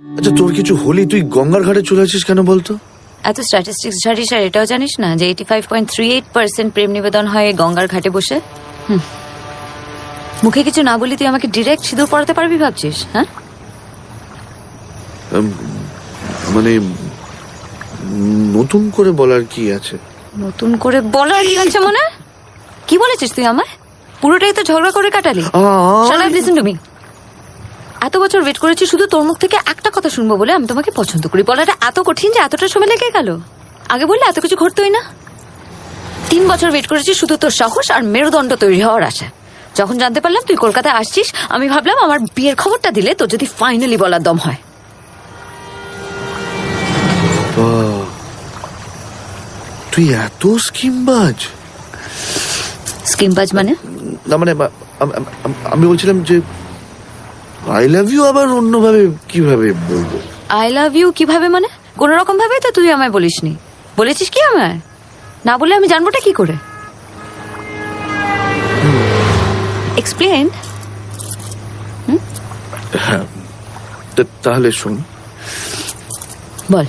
আচ্ছা তোর কিছু হলি? তুই গঙ্গার ঘাটে চলে আসিস কেন বলতো? এত স্ট্যাটিস্টিক্স ঝাড়িস আর এটাও জানিস না যে eighty five point three eight percent প্রেম নিবেদন হয় গঙ্গার ঘাটে বসে? হুম। মুখে কিছু না বলি তুই আমাকে ডিরেক্ট সিঁদুর পড়াতে পারবি ভাবছিস হ্যাঁ? মানে নতুন করে বলার কি আছে? নতুন করে বলার কি আছে মনে? কি বলেছিস তুই আমায়? পুরোটাই তো ঝগড়া করে কাটালি। শালা লিসেন টু মি এত বছর ওয়েট করেছি শুধু তোর মুখ থেকে একটা কথা শুনব বলে আমি তোমাকে পছন্দ করি। বলাটা এত কঠিন যে এতটা সময় লেগে গেল। আগে বললে এত কিছু ঘটতোই না। তিন বছর ওয়েট করেছি শুধু তোর সাহস আর মেরুদণ্ড তৈরি হওয়ার আশা। যখন জানতে পারলাম তুই কলকাতায় আসছিস আমি ভাবলাম আমার বিয়ের খবরটা দিলে তোর যদি ফাইনালি বলার দম হয়। তুই এত স্কিমবাজ। স্কিমবাজ মানে? না মানে আমি বলছিলাম যে আই লাভ ইউ আবার অন্যভাবে কীভাবে বলব? আই লাভ ইউ কীভাবে মানে? কোন রকম ভাবে তো তুই আমায় বলিসনি। বলেছিস কি আমায়? না বলে আমি জানবোটা কি করে? এক্সপ্লেন হ্যাঁ তাহলে শোন। বল।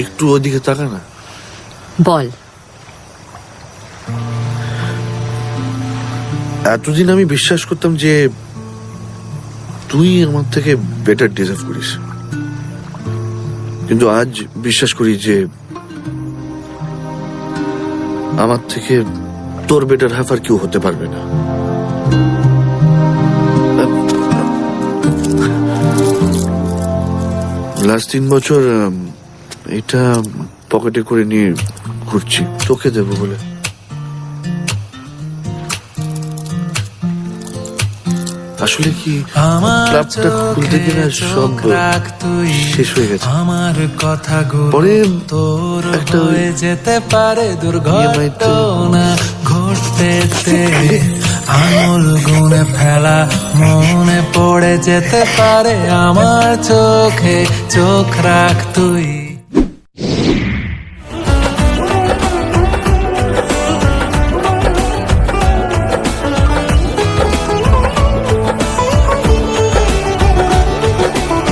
একটু ওদিকে তাকা না বল। এতদিন আমি বিশ্বাস করতাম যে তুই আমার থেকে বেটার ডিজার্ভ করিস। কিন্তু আজ বিশ্বাস করি যে আমার থেকে তোর বেটার হাফ আর কেউ হতে পারবে না। লাস্ট তিন বছর এটা পকেটে করে নিয়ে ঘুরছি। তোকে দেবো বলে। আসলে কি ক্লাবটা খুলতে সব শেষ হয়ে গেছে। আমার কথাগুলো পরে একটা হয়ে যেতে পারে দুর্ঘটনা ঘটতে আঙুল গুনে ফেলা মনে পড়ে যেতে পারে আমার চোখে। চোখ রাখ তুই।